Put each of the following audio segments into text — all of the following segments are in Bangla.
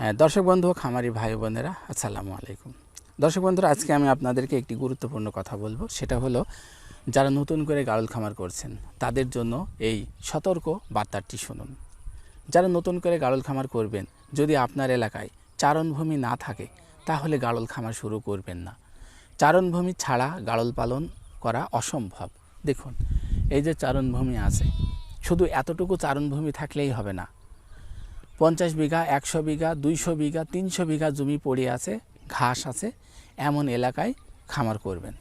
দর্শক বন্ধু, খামারি ভাই বোনেরা, আসসালামু আলাইকুম। দর্শক বন্ধুরা, আজকে আমি আপনাদেরকে একটি গুরুত্বপূর্ণ কথা বলব। সেটা হলো, যারা নতুন করে গাড়ল খামার করছেন, তাদের জন্য এই সতর্ক বার্তাটি শুনুন। যারা নতুন করে গাড়ল খামার করবেন, যদি আপনার এলাকায় চারণভূমি না থাকে, তাহলে গাড়ল খামার শুরু করবেন না। চারণভূমি ছাড়া গাড়ল পালন করা অসম্ভব। দেখুন, এই যে চারণভূমি আছে, শুধু এতটুকু চারণভূমি থাকলেই হবে না পঞ্চাশ বিঘা, একশো বিঘা, দুইশো বিঘা, তিনশো বিঘা জমি পড়ে আছে, ঘাস আছে, এমন এলাকায় খামার করবেন।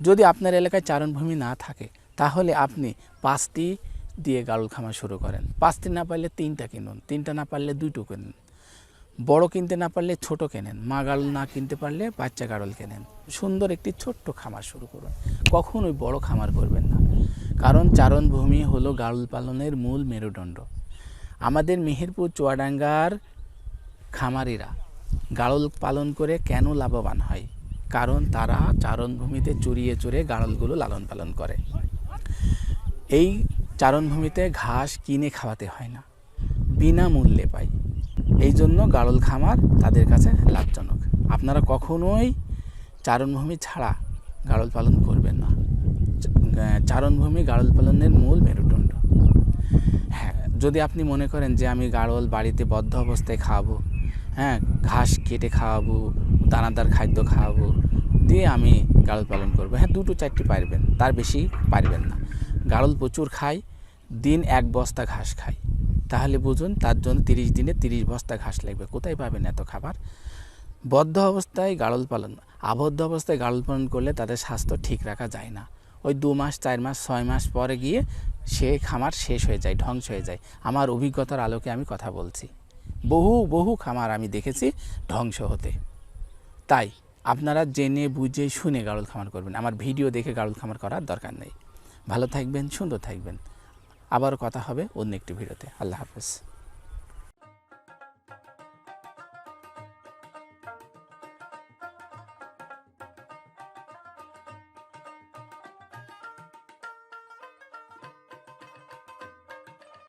যদি আপনার এলাকায় চারণভূমি না থাকে, তাহলে আপনি পাঁচটি দিয়ে গাড়ল খামার শুরু করেন। পাঁচটি না পারলে তিনটা কিনুন, তিনটা না পারলে দুটো কিনুন। বড় কিনতে না পারলে ছোট কেনেন, মা গাড়ল না কিনতে পারলে বাচ্চা গাড়ল কেনেন। সুন্দর একটি ছোট্ট খামার শুরু করুন। কখনোই বড় খামার করবেন না। কারণ চারণভূমি হলো গাড়ল পালনের মূল মেরুদণ্ড। আমাদের মেহেরপুর, চুয়াডাঙ্গার খামারিরা গাড়ল পালন করে কেন লাভবান হয়? কারণ তারা চারণভূমিতে চড়িয়ে চড়ে গাড়লগুলো লালন পালন করে। এই চারণভূমিতে ঘাস কিনে খাওয়াতে হয় না, বিনামূল্যে পায়। এই জন্য গাড়ল খামার তাদের কাছে লাভজনক। আপনারা কখনোই চারণভূমি ছাড়া গাড়ল পালন করবেন না। চারণভূমি গাড়ল পালনের মূল মেরুদণ্ড যদি আপনি মনে করেন যে আমি গাড়ল বাড়িতে বদ্ধ অবস্থায় খাওয়াবো হ্যাঁ ঘাস কেটে খাওয়াবো, দানাদার খাদ্য খাওয়াবো, দিয়ে আমি গাড়ল পালন করব হ্যাঁ দুটো চারটি পারবেন, তার বেশি পারবেন না। গাড়ল প্রচুর খায় দিন এক বস্তা ঘাস খায় তাহলে বুঝুন, তার জন্য তিরিশ দিনে তিরিশ বস্তা ঘাস লাগবে, কোথায় পাবেন এত খাবার? বদ্ধ অবস্থায় গাড়ল পালন, আবদ্ধ অবস্থায় গাড়ল পালন করলে তাদের স্বাস্থ্য ঠিক রাখা যায় না। ওই দু মাস, চার মাস, ছয় মাস পরে গিয়ে সে খামার শেষ হয়ে যায়, ধ্বংস হয়ে যায়। আমার অভিজ্ঞতার আলোকে আমি কথা বলছি। বহু বহু খামার আমি দেখেছি ধ্বংস হতে। তাই আপনারা জেনে, বুঝে, শুনে গাড়ল খামার করবেন। আমার ভিডিও দেখে গাড়ল খামার করার দরকার নেই। ভালো থাকবেন, সুন্দর থাকবেন। আবারও কথা হবে অন্য একটি ভিডিওতে। আল্লাহ হাফেজ।